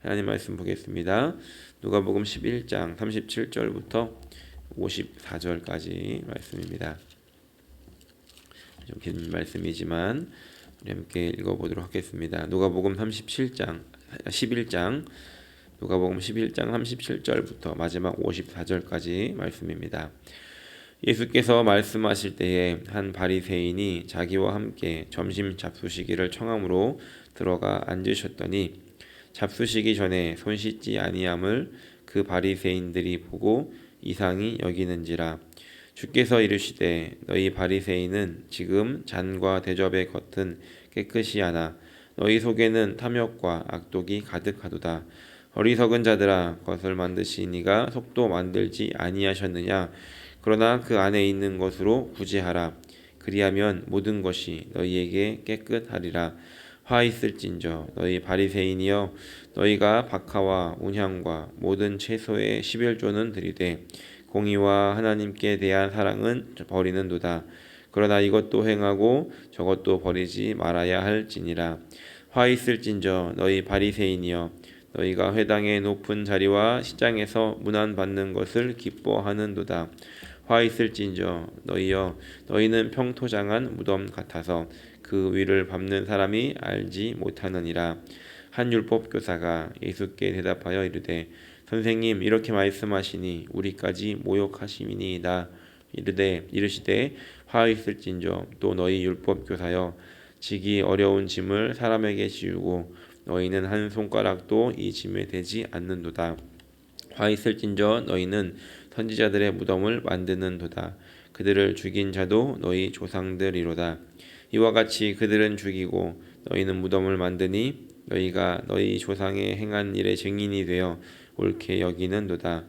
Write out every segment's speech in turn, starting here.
하나님 말씀 보겠습니다. 누가복음 11장 37절부터 54절까지 말씀입니다. 좀 긴 말씀이지만 우리 함께 읽어보도록 하겠습니다. 누가복음 37장 11장 누가복음 11장 37절부터 마지막 54절까지 말씀입니다. 예수께서 말씀하실 때에 한 바리새인이 자기와 함께 점심 잡수시기를 청함으로 들어가 앉으셨더니 잡수시기 전에 손 씻지 아니함을 그 바리새인들이 보고 이상히 여기는지라. 주께서 이르시되 너희 바리새인은 지금 잔과 대접의 겉은 깨끗이 하나. 너희 속에는 탐욕과 악독이 가득하도다. 어리석은 자들아 것을 만드시니가 속도 만들지 아니하셨느냐? 그러나 그 안에 있는 것으로 구제하라. 그리하면 모든 것이 너희에게 깨끗하리라 화 있을진저 너희 바리새인이여 너희가 박하와 운향과 모든 채소의 십일조는 드리되 공의와 하나님께 대한 사랑은 버리는도다. 그러나 이것도 행하고 저것도 버리지 말아야 할지니라. 화 있을진저 너희 바리새인이여 너희가 회당의 높은 자리와 시장에서 문안 받는 것을 기뻐하는도다 화 있을진저 너희여 너희는 평토장한 무덤 같아서 그 위를 밟는 사람이 알지 못하느니라. 한 율법 교사가 예수께 대답하여 이르되 선생님 이렇게 말씀하시니 우리까지 모욕하시니이다. 이르되 이르시되 화 있을진저 또 너희 율법 교사여 지기 어려운 짐을 사람에게 지우고 너희는 한 손가락도 이 짐에 대지 않는도다. 화 있을진저 너희는 선지자들의 무덤을 만드는도다 그들을 죽인 자도 너희 조상들이로다 이와 같이 그들은 죽이고 너희는 무덤을 만드니 너희가 너희 조상의 행한 일의 증인이 되어 옳게 여기는도다.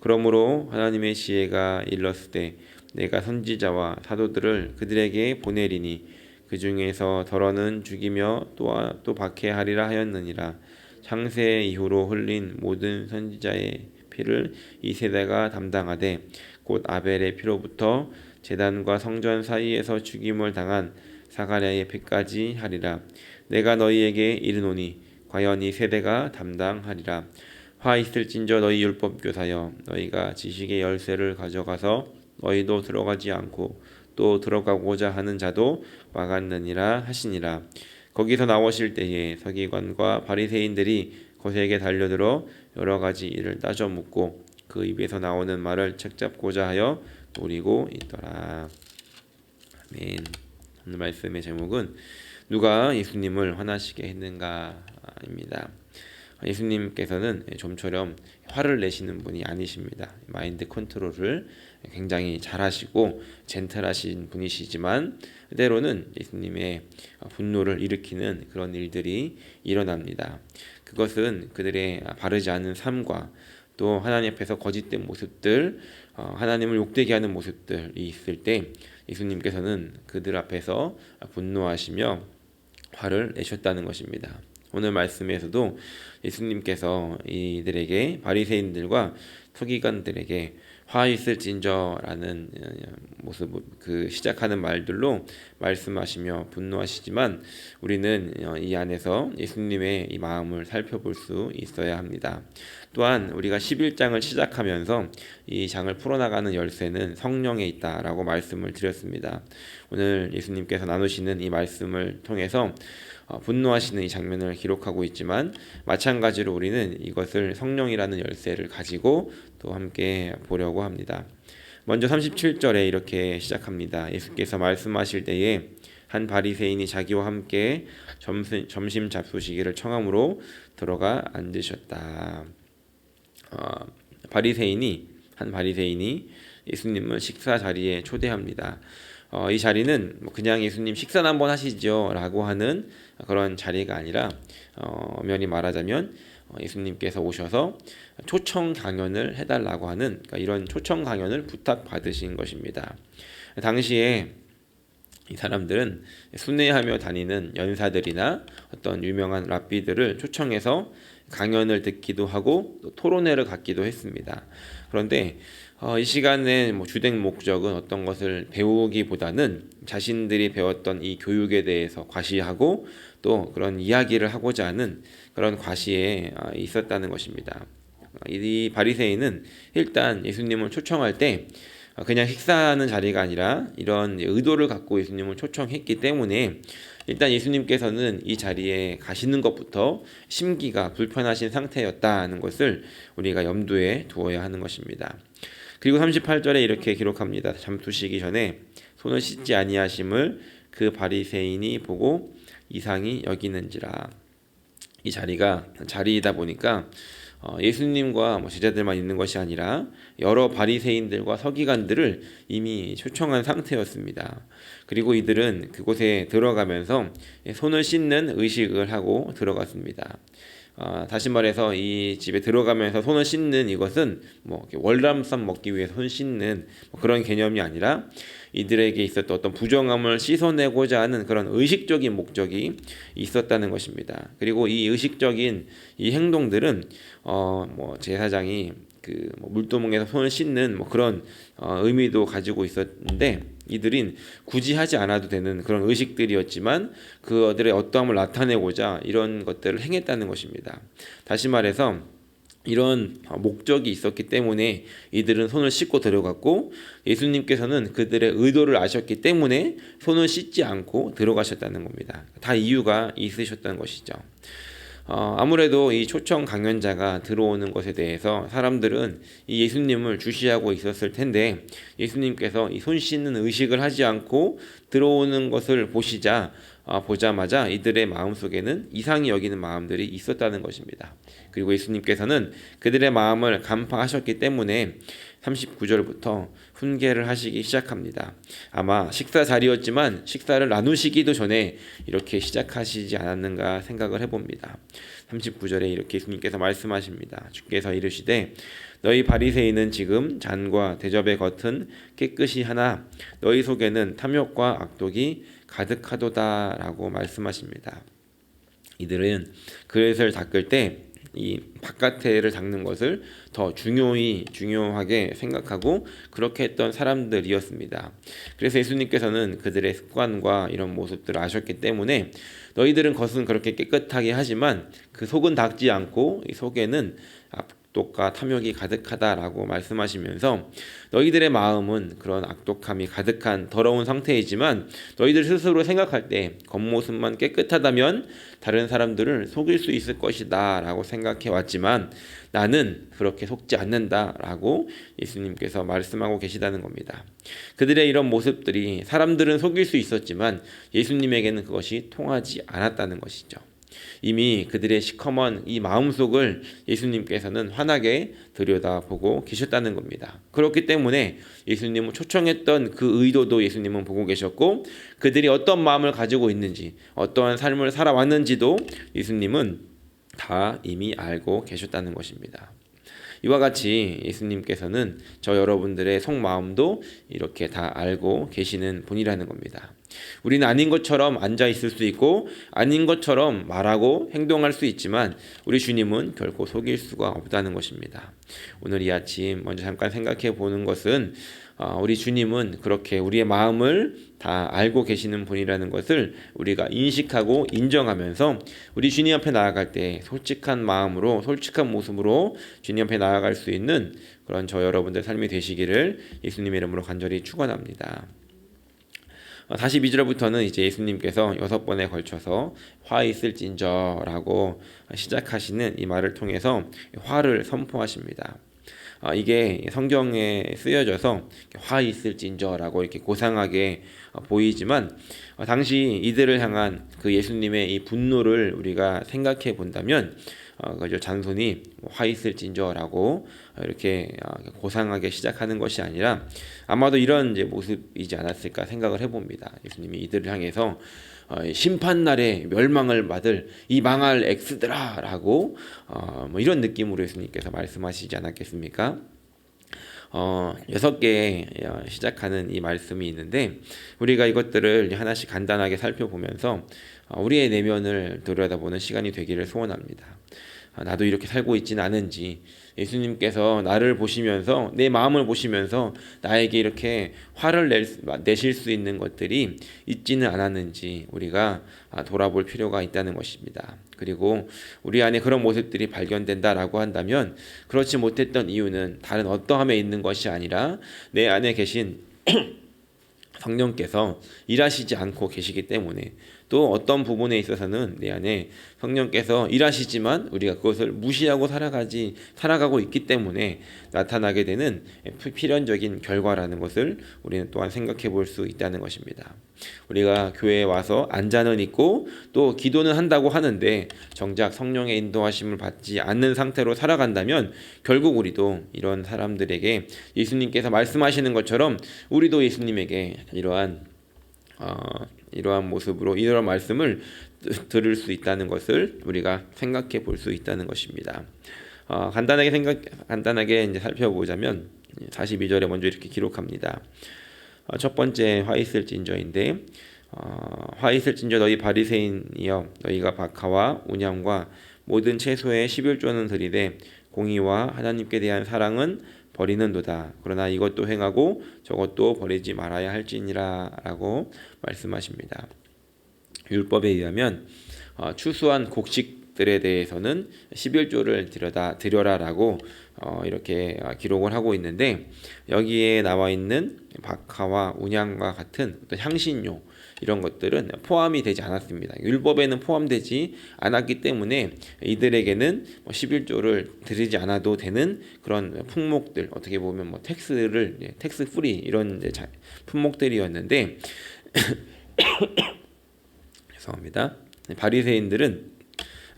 그러므로 하나님의 지혜가 일렀을 때 내가 선지자와 사도들을 그들에게 보내리니 그 중에서 덜어는 죽이며 또또 또 박해하리라 하였느니라. 창세 이후로 흘린 모든 선지자의 피를 이 세대가 담당하되 곧 아벨의 피로부터 제단과 성전 사이에서 죽임을 당한 사가랴의 피까지 하리라. 내가 너희에게 이르노니 과연 이 세대가 담당하리라. 화 있을진저 너희 율법 교사여 너희가 지식의 열쇠를 가져가서 너희도 들어가지 않고 또 들어가고자 하는 자도 막았느니라 하시니라. 거기서 나오실 때에 서기관과 바리새인들이 고세에게 달려들어 여러 가지 일을 따져 묻고 그 입에서 나오는 말을 책잡고자 하여 노리고 있더라. 아멘. 오늘 말씀의 제목은 누가 예수님을 화나시게 했는가입니다. 예수님께서는 좀처럼 화를 내시는 분이 아니십니다. 마인드 컨트롤을 굉장히 잘하시고 젠틀하신 분이시지만 때로는 예수님의 분노를 일으키는 그런 일들이 일어납니다. 그것은 그들의 바르지 않은 삶과 또 하나님 앞에서 거짓된 모습들, 어, 하나님을 욕되게 하는 모습들이 있을 때 예수님께서는 그들 앞에서 분노하시며 화를 내셨다는 것입니다. 오늘 말씀에서도 예수님께서 이들에게 바리새인들과 서기관들에게 화 있을진저라는 모습 그 시작하는 말들로 말씀하시며 분노하시지만 우리는 이 안에서 예수님의 이 마음을 살펴볼 수 있어야 합니다. 또한 우리가 11장을 시작하면서 이 장을 풀어나가는 열쇠는 성령에 있다라고 말씀을 드렸습니다. 오늘 예수님께서 나누시는 이 말씀을 통해서 어, 분노하시는 이 장면을 기록하고 있지만 마찬가지로 우리는 이것을 성령이라는 열쇠를 가지고 또 함께 보려고 합니다. 먼저 37절에 이렇게 시작합니다. 예수께서 말씀하실 때에 한 바리새인이 자기와 함께 점심, 점심 잡수시기를 청함으로 들어가 앉으셨다. 어, 바리새인이 한 바리새인이 예수님을 식사 자리에 초대합니다. 어, 이 자리는 뭐 그냥 예수님 식사 한번 하시죠라고 하는 그런 자리가 아니라 어, 면이 말하자면 어, 예수님께서 오셔서 초청 강연을 해달라고 하는 그러니까 이런 초청 강연을 부탁 받으신 것입니다. 당시에 이 사람들은 순회하며 다니는 연사들이나 어떤 유명한 랍비들을 초청해서 강연을 듣기도 하고 또 토론회를 갖기도 했습니다. 그런데 어, 이 시간에 뭐 주된 목적은 어떤 것을 배우기보다는 자신들이 배웠던 이 교육에 대해서 과시하고 또 그런 이야기를 하고자 하는 그런 과시에 아, 있었다는 것입니다. 이 바리새인은 일단 예수님을 초청할 때 어, 그냥 식사하는 자리가 아니라 이런 의도를 갖고 예수님을 초청했기 때문에 일단 예수님께서는 이 자리에 가시는 것부터 심기가 불편하신 상태였다는 것을 우리가 염두에 두어야 하는 것입니다. 그리고 38절에 이렇게 기록합니다. 잠투시기 전에 손을 씻지 아니하심을 그 바리새인이 보고 이상히 여기는지라. 이 자리가 자리이다 보니까 어, 예수님과 뭐 제자들만 있는 것이 아니라 여러 바리새인들과 서기관들을 이미 초청한 상태였습니다. 그리고 이들은 그곳에 들어가면서 손을 씻는 의식을 하고 들어갔습니다. 어, 다시 말해서 이 집에 들어가면서 손을 씻는 이것은 뭐 월남쌈 먹기 위해서 손 씻는 뭐 그런 개념이 아니라 이들에게 있었던 어떤 부정함을 씻어내고자 하는 그런 의식적인 목적이 있었다는 것입니다. 그리고 이 의식적인 이 행동들은 어 뭐 제사장이 그뭐 물도멍에서 손을 씻는 뭐 그런 어 의미도 가지고 있었는데 이들인 굳이 하지 않아도 되는 그런 의식들이었지만 그들의 어떠함을 나타내고자 이런 것들을 행했다는 것입니다. 다시 말해서 이런 목적이 있었기 때문에 이들은 손을 씻고 들어갔고 예수님께서는 그들의 의도를 아셨기 때문에 손을 씻지 않고 들어가셨다는 겁니다. 다 이유가 있으셨다는 것이죠. 어, 아무래도 이 초청 강연자가 들어오는 것에 대해서 사람들은 이 예수님을 주시하고 있었을 텐데 예수님께서 이 손 씻는 의식을 하지 않고 들어오는 것을 보시자 어, 보자마자 이들의 마음 속에는 이상히 여기는 마음들이 있었다는 것입니다. 그리고 예수님께서는 그들의 마음을 간파하셨기 때문에 39절부터 훈계를 하시기 시작합니다. 아마 식사 자리였지만 식사를 나누시기도 전에 이렇게 시작하시지 않았는가 생각을 해봅니다. 39절에 이렇게 예수님께서 말씀하십니다. 주께서 이르시되 너희 바리새인은 지금 잔과 대접의 겉은 깨끗이 하나 너희 속에는 탐욕과 악독이 가득하도다라고 말씀하십니다. 이들은 그릇을 닦을 때 이 바깥에를 닦는 것을 더 중요히 중요하게 생각하고 그렇게 했던 사람들이었습니다. 그래서 예수님께서는 그들의 습관과 이런 모습들을 아셨기 때문에 너희들은 겉은 그렇게 깨끗하게 하지만 그 속은 닦지 않고 이 속에는 악독과 탐욕이 가득하다라고 말씀하시면서 너희들의 마음은 그런 악독함이 가득한 더러운 상태이지만 너희들 스스로 생각할 때 겉모습만 깨끗하다면 다른 사람들을 속일 수 있을 것이다라고 생각해 왔지만 나는 그렇게 속지 않는다라고 예수님께서 말씀하고 계시다는 겁니다. 그들의 이런 모습들이 사람들은 속일 수 있었지만 예수님에게는 그것이 통하지 않았다는 것이죠. 이미 그들의 시커먼 이 마음속을 예수님께서는 환하게 들여다보고 계셨다는 겁니다. 그렇기 때문에 예수님을 초청했던 그 의도도 예수님은 보고 계셨고 그들이 어떤 마음을 가지고 있는지 어떠한 삶을 살아왔는지도 예수님은 다 이미 알고 계셨다는 것입니다. 이와 같이 예수님께서는 저 여러분들의 속마음도 이렇게 다 알고 계시는 분이라는 겁니다. 우리는 아닌 것처럼 앉아 있을 수 있고 아닌 것처럼 말하고 행동할 수 있지만 우리 주님은 결코 속일 수가 없다는 것입니다. 오늘 이 아침 먼저 잠깐 생각해 보는 것은 어, 우리 주님은 그렇게 우리의 마음을 다 알고 계시는 분이라는 것을 우리가 인식하고 인정하면서 우리 주님 앞에 나아갈 때 솔직한 마음으로 솔직한 모습으로 주님 앞에 나아갈 수 있는 그런 저 여러분들 삶이 되시기를 예수님의 이름으로 간절히 축원합니다. 42절부터는 어, 이제 예수님께서 여섯 번에 걸쳐서 화 있을진저라고 시작하시는 이 말을 통해서 화를 선포하십니다. 어, 이게 성경에 쓰여져서 화 있을진저라고 이렇게 고상하게 어, 보이지만 당시 이들을 향한 그 예수님의 이 분노를 우리가 생각해 본다면 어, 그저 잔손이 화 있을진저라고 이렇게 어, 고상하게 시작하는 것이 아니라 아마도 이런 이제 모습이지 않았을까 생각을 해봅니다. 예수님이 이들을 향해서 어, 심판 날에 멸망을 받을 이 망할 엑스들아라고 어, 뭐 이런 느낌으로 예수님께서 말씀하시지 않았겠습니까? 어, 여섯 개 어, 시작하는 이 말씀이 있는데 우리가 이것들을 하나씩 간단하게 살펴보면서 어, 우리의 내면을 들여다보는 시간이 되기를 소원합니다. 아, 나도 이렇게 살고 있지는 않은지 예수님께서 나를 보시면서 내 마음을 보시면서 나에게 이렇게 화를 낼, 수- 내실 수 있는 것들이 있지는 않았는지 우리가 아, 돌아볼 필요가 있다는 것입니다. 그리고 우리 안에 그런 모습들이 발견된다라고 한다면 그렇지 못했던 이유는 다른 어떠함에 있는 것이 아니라 내 안에 계신 성령께서 일하시지 않고 계시기 때문에 또 어떤 부분에 있어서는 내 안에 성령께서 일하시지만 우리가 그것을 무시하고 살아가지 살아가고 있기 때문에 나타나게 되는 피- 필연적인 결과라는 것을 우리는 또한 생각해 볼 수 있다는 것입니다. 우리가 교회에 와서 앉아는 있고 또 기도는 한다고 하는데 정작 성령의 인도하심을 받지 않는 상태로 살아간다면 결국 우리도 이런 사람들에게 예수님께서 말씀하시는 것처럼 우리도 예수님에게 이러한 어, 이러한 모습으로 이러한 말씀을 드- 들을 수 있다는 것을 우리가 생각해 볼 수 있다는 것입니다. 어, 간단하게 생각 간단하게 이제 살펴보자면 42절에 먼저 이렇게 기록합니다. 어, 첫 번째 화 있을 진저인데 어, 화 있을 진저 너희 바리새인이여 너희가 박하와 운양과 모든 채소의 11조는 드리되 공의와 하나님께 대한 사랑은 버리는도다. 그러나 이것도 행하고 저것도 버리지 말아야 할지니라라고 말씀하십니다. 율법에 의하면 어, 추수한 곡식들에 대해서는 11조를 드려다 드려라라고 어, 이렇게 어, 기록을 하고 있는데 여기에 나와 있는 박하와 운양과 같은 향신료 이런 것들은 포함이 되지 않았습니다. 율법에는 포함되지 않았기 때문에 이들에게는 뭐 11조를 드리지 않아도 되는 그런 품목들 어떻게 보면 뭐 텍스를 예, 텍스 프리 이런 이제 자- 품목들이었는데 죄송합니다. 바리새인들은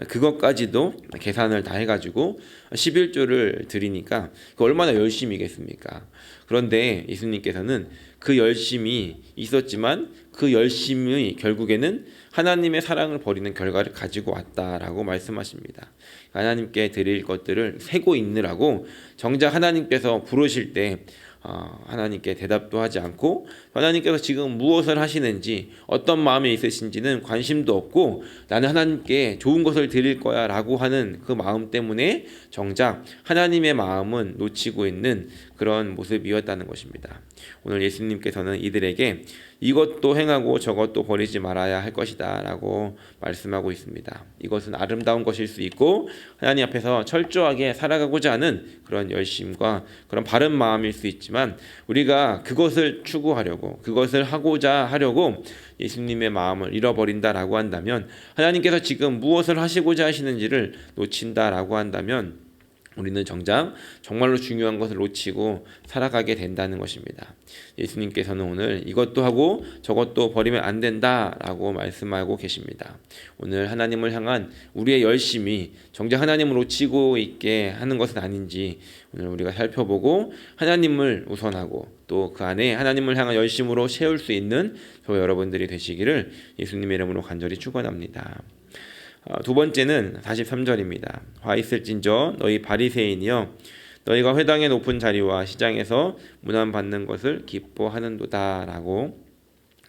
그것까지도 계산을 다 해가지고 11조를 드리니까 그 얼마나 열심이겠습니까? 그런데 예수님께서는 그 열심이 있었지만 그 열심이 결국에는 하나님의 사랑을 버리는 결과를 가지고 왔다라고 말씀하십니다. 하나님께 드릴 것들을 세고 있느라고 정작 하나님께서 부르실 때 어, 하나님께 대답도 하지 않고 하나님께서 지금 무엇을 하시는지 어떤 마음에 있으신지는 관심도 없고 나는 하나님께 좋은 것을 드릴 거야 라고 하는 그 마음 때문에 정작 하나님의 마음은 놓치고 있는 그런 모습이었다는 것입니다. 오늘 예수님께서는 이들에게 이것도 행하고 저것도 버리지 말아야 할 것이다 라고 말씀하고 있습니다. 이것은 아름다운 것일 수 있고 하나님 앞에서 철저하게 살아가고자 하는 그런 열심과 그런 바른 마음일 수 있지만 우리가 그것을 추구하려고 그것을 하고자 하려고 예수님의 마음을 잃어버린다라고 한다면 하나님께서 지금 무엇을 하시고자 하시는지를 놓친다라고 한다면 우리는 정작 정말로 중요한 것을 놓치고 살아가게 된다는 것입니다. 예수님께서는 오늘 이것도 하고 저것도 버리면 안 된다라고 말씀하고 계십니다. 오늘 하나님을 향한 우리의 열심이 정작 하나님을 놓치고 있게 하는 것은 아닌지 오늘 우리가 살펴보고 하나님을 우선하고 또 그 안에 하나님을 향한 열심으로 채울 수 있는 저 여러분들이 되시기를 예수님의 이름으로 간절히 축원합니다. 어, 두 번째는 43절입니다. 화 있을진저 너희 바리새인이여 너희가 회당의 높은 자리와 시장에서 문안 받는 것을 기뻐하는도다라고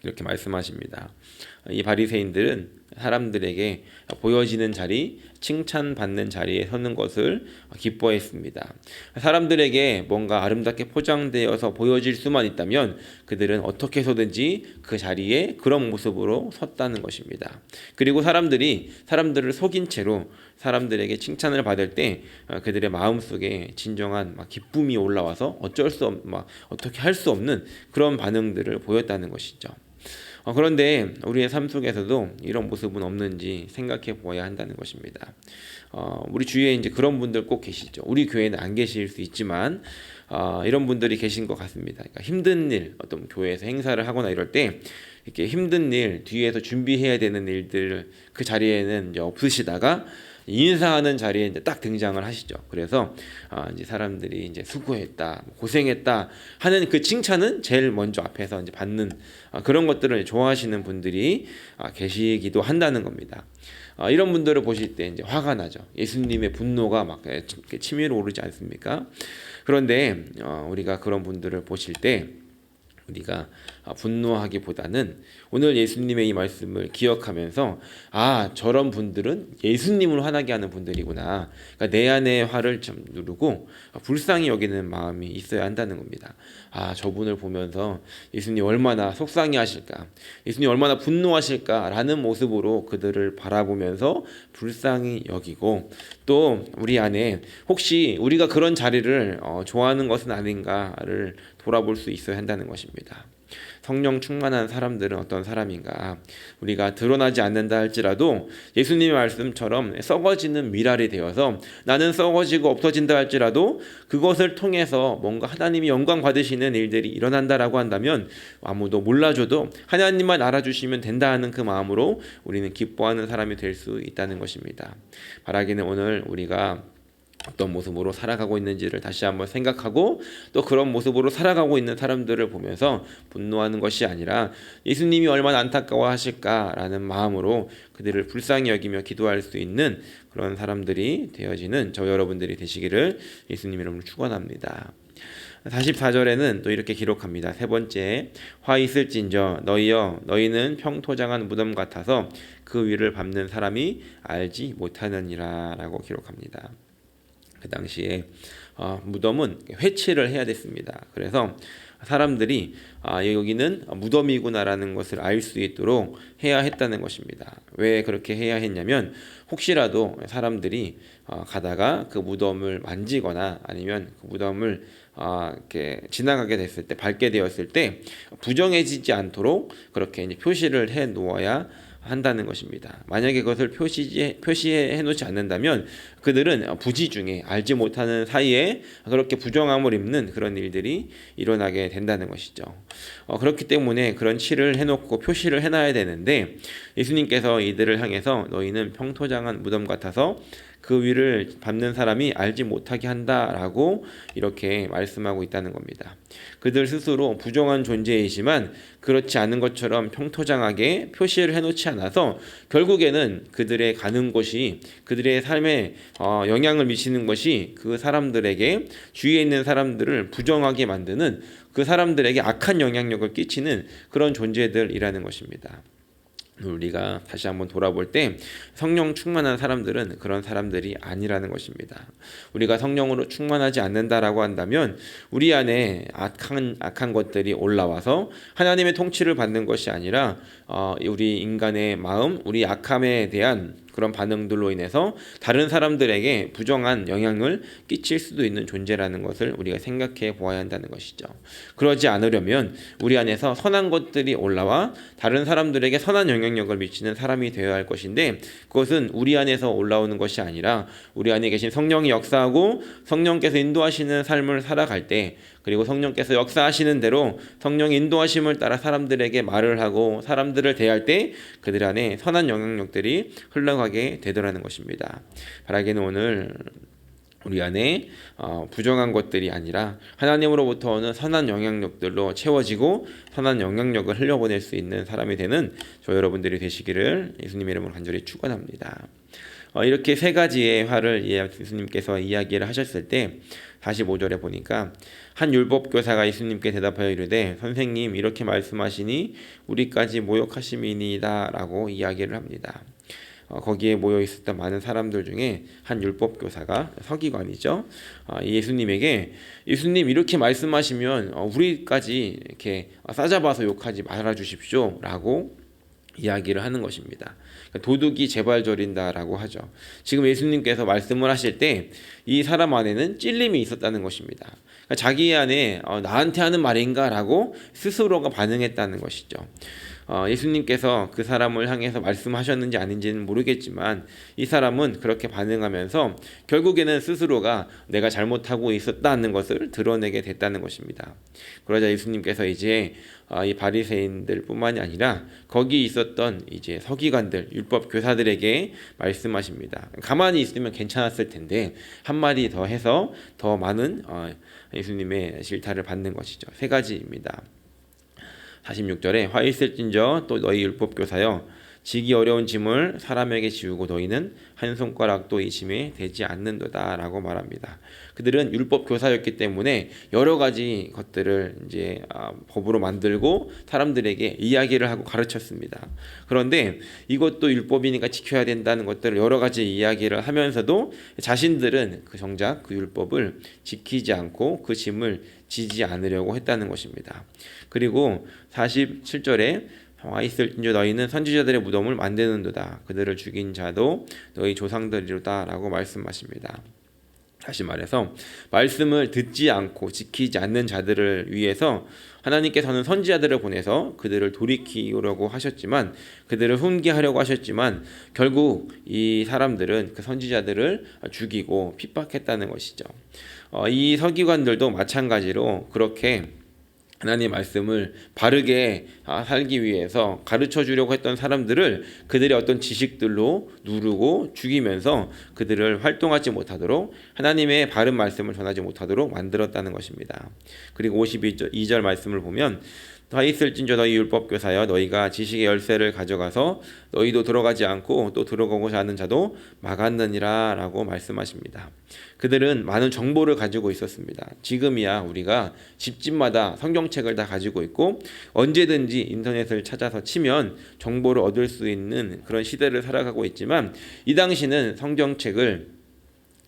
이렇게 말씀하십니다. 이 바리새인들은 사람들에게 보여지는 자리, 칭찬받는 자리에 서는 것을 기뻐했습니다. 사람들에게 뭔가 아름답게 포장되어서 보여질 수만 있다면 그들은 어떻게 해서든지 그 자리에 그런 모습으로 섰다는 것입니다. 그리고 사람들이 사람들을 속인 채로 사람들에게 칭찬을 받을 때 어, 그들의 마음 속에 진정한 막 기쁨이 올라와서 어쩔 수 없, 막 어떻게 할 수 없는 그런 반응들을 보였다는 것이죠. 어, 그런데 우리의 삶 속에서도 이런 모습은 없는지 생각해 보아야 한다는 것입니다. 어, 우리 주위에 이제 그런 분들 꼭 계시죠. 우리 교회는 안 계실 수 있지만 어, 이런 분들이 계신 것 같습니다. 그러니까 힘든 일, 어떤 교회에서 행사를 하거나 이럴 때 이렇게 힘든 일, 뒤에서 준비해야 되는 일들 그 자리에는 이제 없으시다가 인사하는 자리에 이제 딱 등장을 하시죠. 그래서 아, 이제 사람들이 이제 수고했다, 고생했다 하는 그 칭찬은 제일 먼저 앞에서 이제 받는 아, 그런 것들을 좋아하시는 분들이 아, 계시기도 한다는 겁니다. 어, 이런 분들을 보실 때 이제 화가 나죠. 예수님의 분노가 막 치밀어 오르지 않습니까? 그런데 어, 우리가 그런 분들을 보실 때 우리가 아, 분노하기보다는 오늘 예수님의 이 말씀을 기억하면서 아 저런 분들은 예수님을 화나게 하는 분들이구나. 그러니까 내 안의 화를 좀 누르고 불쌍히 여기는 마음이 있어야 한다는 겁니다. 아 저분을 보면서 예수님 얼마나 속상해 하실까, 예수님 얼마나 분노하실까라는 모습으로 그들을 바라보면서 불쌍히 여기고 또 우리 안에 혹시 우리가 그런 자리를 어, 좋아하는 것은 아닌가를 돌아볼 수 있어야 한다는 것입니다. 성령 충만한 사람들은 어떤 사람인가? 우리가 드러나지 않는다 할지라도 예수님의 말씀처럼 썩어지는 미랄이 되어서 나는 썩어지고 없어진다 할지라도 그것을 통해서 뭔가 하나님이 영광 받으시는 일들이 일어난다라고 한다면 아무도 몰라줘도 하나님만 알아주시면 된다 하는 그 마음으로 우리는 기뻐하는 사람이 될 수 있다는 것입니다. 바라기는 오늘 우리가 어떤 모습으로 살아가고 있는지를 다시 한번 생각하고 또 그런 모습으로 살아가고 있는 사람들을 보면서 분노하는 것이 아니라 예수님이 얼마나 안타까워하실까라는 마음으로 그들을 불쌍히 여기며 기도할 수 있는 그런 사람들이 되어지는 저 여러분들이 되시기를 예수님 이름으로 축원합니다. 44절에는 또 이렇게 기록합니다. 세 번째, 화 있을진저 너희여 너희는 평토장한 무덤 같아서 그 위를 밟는 사람이 알지 못하느니라라고 기록합니다. 그 당시에 어, 무덤은 회치를 해야 됐습니다. 그래서 사람들이 아, 여기는 무덤이구나라는 것을 알 수 있도록 해야 했다는 것입니다. 왜 그렇게 해야 했냐면 혹시라도 사람들이 어, 가다가 그 무덤을 만지거나 아니면 그 무덤을 어, 이렇게 지나가게 됐을 때 밟게 되었을 때 부정해지지 않도록 그렇게 표시를 해 놓아야 한다는 것입니다. 만약에 그것을 표시 표시해 놓지 않는다면 그들은 부지 중에 알지 못하는 사이에 그렇게 부정함을 입는 그런 일들이 일어나게 된다는 것이죠. 어, 그렇기 때문에 그런 칠을 해놓고 표시를 해놔야 되는데 예수님께서 이들을 향해서 너희는 평토장한 무덤 같아서 그 위를 밟는 사람이 알지 못하게 한다라고 이렇게 말씀하고 있다는 겁니다. 그들 스스로 부정한 존재이지만 그렇지 않은 것처럼 평토장하게 표시를 해놓지 않아서 결국에는 그들의 가는 곳이 그들의 삶에 어, 영향을 미치는 것이 그 사람들에게 주위에 있는 사람들을 부정하게 만드는 그 사람들에게 악한 영향력을 끼치는 그런 존재들이라는 것입니다. 우리가 다시 한번 돌아볼 때 성령 충만한 사람들은 그런 사람들이 아니라는 것입니다. 우리가 성령으로 충만하지 않는다라고 한다면 우리 안에 악한 악한 것들이 올라와서 하나님의 통치를 받는 것이 아니라 어, 우리 인간의 마음, 우리 악함에 대한 그런 반응들로 인해서 다른 사람들에게 부정한 영향을 끼칠 수도 있는 존재라는 것을 우리가 생각해 보아야 한다는 것이죠. 그러지 않으려면 우리 안에서 선한 것들이 올라와 다른 사람들에게 선한 영향력을 미치는 사람이 되어야 할 것인데 그것은 우리 안에서 올라오는 것이 아니라 우리 안에 계신 성령이 역사하고 성령께서 인도하시는 삶을 살아갈 때 그리고 성령께서 역사하시는 대로 성령 인도하심을 따라 사람들에게 말을 하고 사람들을 대할 때 그들 안에 선한 영향력들이 흘러가게 되더라는 것입니다. 바라기는 오늘 우리 안에 어, 부정한 것들이 아니라 하나님으로부터 오는 선한 영향력들로 채워지고 선한 영향력을 흘려보낼 수 있는 사람이 되는 저 여러분들이 되시기를 예수님의 이름으로 간절히 축원합니다. 어, 이렇게 세 가지의 화를 예수님께서 이야기를 하셨을 때 45절에 보니까 한 율법 교사가 예수님께 대답하여 이르되 선생님 이렇게 말씀하시니 우리까지 모욕하심이니다라고 이야기를 합니다. 어, 거기에 모여 있었던 많은 사람들 중에 한 율법 교사가 서기관이죠. 어, 예수님에게 예수님 이렇게 말씀하시면 어, 우리까지 이렇게 싸잡아서 욕하지 말아 주십시오라고 이야기를 하는 것입니다. 그러니까 도둑이 재발 저린다라고 하죠. 지금 예수님께서 말씀을 하실 때 이 사람 안에는 찔림이 있었다는 것입니다. 그러니까 자기 안에 어, 나한테 하는 말인가라고 스스로가 반응했다는 것이죠. 어, 예수님께서 그 사람을 향해서 말씀하셨는지 아닌지는 모르겠지만 이 사람은 그렇게 반응하면서 결국에는 스스로가 내가 잘못하고 있었다는 것을 드러내게 됐다는 것입니다. 그러자 예수님께서 이제 어, 이 바리새인들뿐만이 아니라 거기 있었던 이제 서기관들, 율법 교사들에게 말씀하십니다. 가만히 있으면 괜찮았을 텐데 한 마디 더 해서 더 많은 어, 예수님의 실타를 받는 것이죠. 세 가지입니다. 46절에 화 있을진저 또 너희 율법 교사여 지기 어려운 짐을 사람에게 지우고 너희는 한 손가락도 이 짐에 되지 않는도다라고 말합니다. 그들은 율법 교사였기 때문에 여러 가지 것들을 이제 아, 법으로 만들고 사람들에게 이야기를 하고 가르쳤습니다. 그런데 이것도 율법이니까 지켜야 된다는 것들을 여러 가지 이야기를 하면서도 자신들은 그 정작 그 율법을 지키지 않고 그 짐을 지지 않으려고 했다는 것입니다. 그리고 47절에 와 있을진저 너희는 선지자들의 무덤을 만드는도다 그들을 죽인 자도 너희 조상들이로다라고 말씀하십니다. 다시 말해서 말씀을 듣지 않고 지키지 않는 자들을 위해서 하나님께서는 선지자들을 보내서 그들을 돌이키려고 하셨지만 그들을 훈계하려고 하셨지만 결국 이 사람들은 그 선지자들을 죽이고 핍박했다는 것이죠. 어, 이 서기관들도 마찬가지로 그렇게 하나님 말씀을 바르게 아, 살기 위해서 가르쳐 주려고 했던 사람들을 그들의 어떤 지식들로 누르고 죽이면서 그들을 활동하지 못하도록 하나님의 바른 말씀을 전하지 못하도록 만들었다는 것입니다. 그리고 52절 말씀을 보면 다 있을진저 너희 율법 교사여 너희가 지식의 열쇠를 가져가서 너희도 들어가지 않고 또 들어가고자 하는 자도 막았느니라 라고 말씀하십니다. 그들은 많은 정보를 가지고 있었습니다. 지금이야 우리가 집집마다 성경책을 다 가지고 있고 언제든지 인터넷을 찾아서 치면 정보를 얻을 수 있는 그런 시대를 살아가고 있지만 이 당시는 성경책을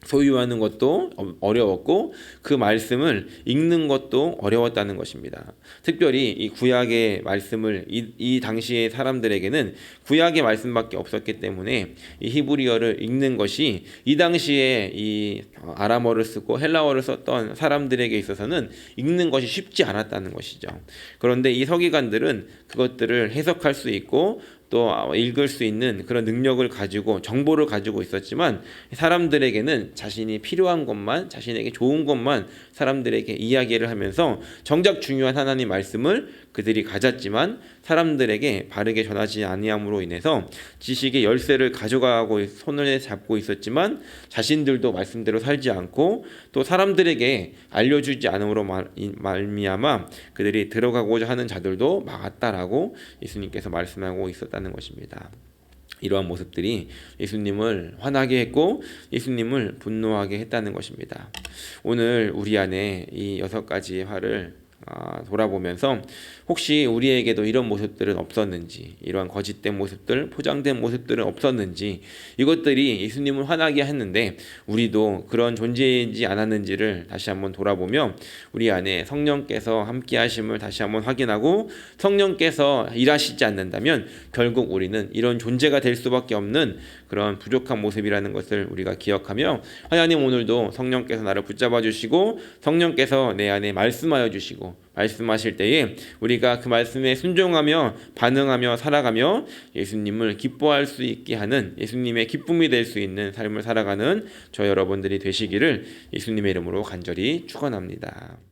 소유하는 것도 어려웠고 그 말씀을 읽는 것도 어려웠다는 것입니다. 특별히 이 구약의 말씀을 이, 이 당시의 사람들에게는 구약의 말씀밖에 없었기 때문에 이 히브리어를 읽는 것이 이 당시에 이 아람어를 쓰고 헬라어를 썼던 사람들에게 있어서는 읽는 것이 쉽지 않았다는 것이죠. 그런데 이 서기관들은 그것들을 해석할 수 있고 또 읽을 수 있는 그런 능력을 가지고 정보를 가지고 있었지만 사람들에게는 자신이 필요한 것만 자신에게 좋은 것만 사람들에게 이야기를 하면서 정작 중요한 하나님 말씀을 그들이 가졌지만 사람들에게 바르게 전하지 아니함으로 인해서 지식의 열쇠를 가져가고 손을 잡고 있었지만 자신들도 말씀대로 살지 않고 또 사람들에게 알려주지 않음으로 말미암아 그들이 들어가고자 하는 자들도 막았다라고 예수님께서 말씀하고 있었다는 것입니다. 이러한 모습들이 예수님을 화나게 했고 예수님을 분노하게 했다는 것입니다. 오늘 우리 안에 이 여섯 가지의 화를 아, 돌아보면서 혹시 우리에게도 이런 모습들은 없었는지 이러한 거짓된 모습들 포장된 모습들은 없었는지 이것들이 예수님을 화나게 했는데 우리도 그런 존재이지 않았는지를 다시 한번 돌아보며 우리 안에 성령께서 함께 하심을 다시 한번 확인하고 성령께서 일하시지 않는다면 결국 우리는 이런 존재가 될 수밖에 없는 그런 부족한 모습이라는 것을 우리가 기억하며 하나님 오늘도 성령께서 나를 붙잡아 주시고 성령께서 내 안에 말씀하여 주시고 말씀하실 때에 우리가 그 말씀에 순종하며 반응하며 살아가며 예수님을 기뻐할 수 있게 하는 예수님의 기쁨이 될 수 있는 삶을 살아가는 저 여러분들이 되시기를 예수님의 이름으로 간절히 축원합니다.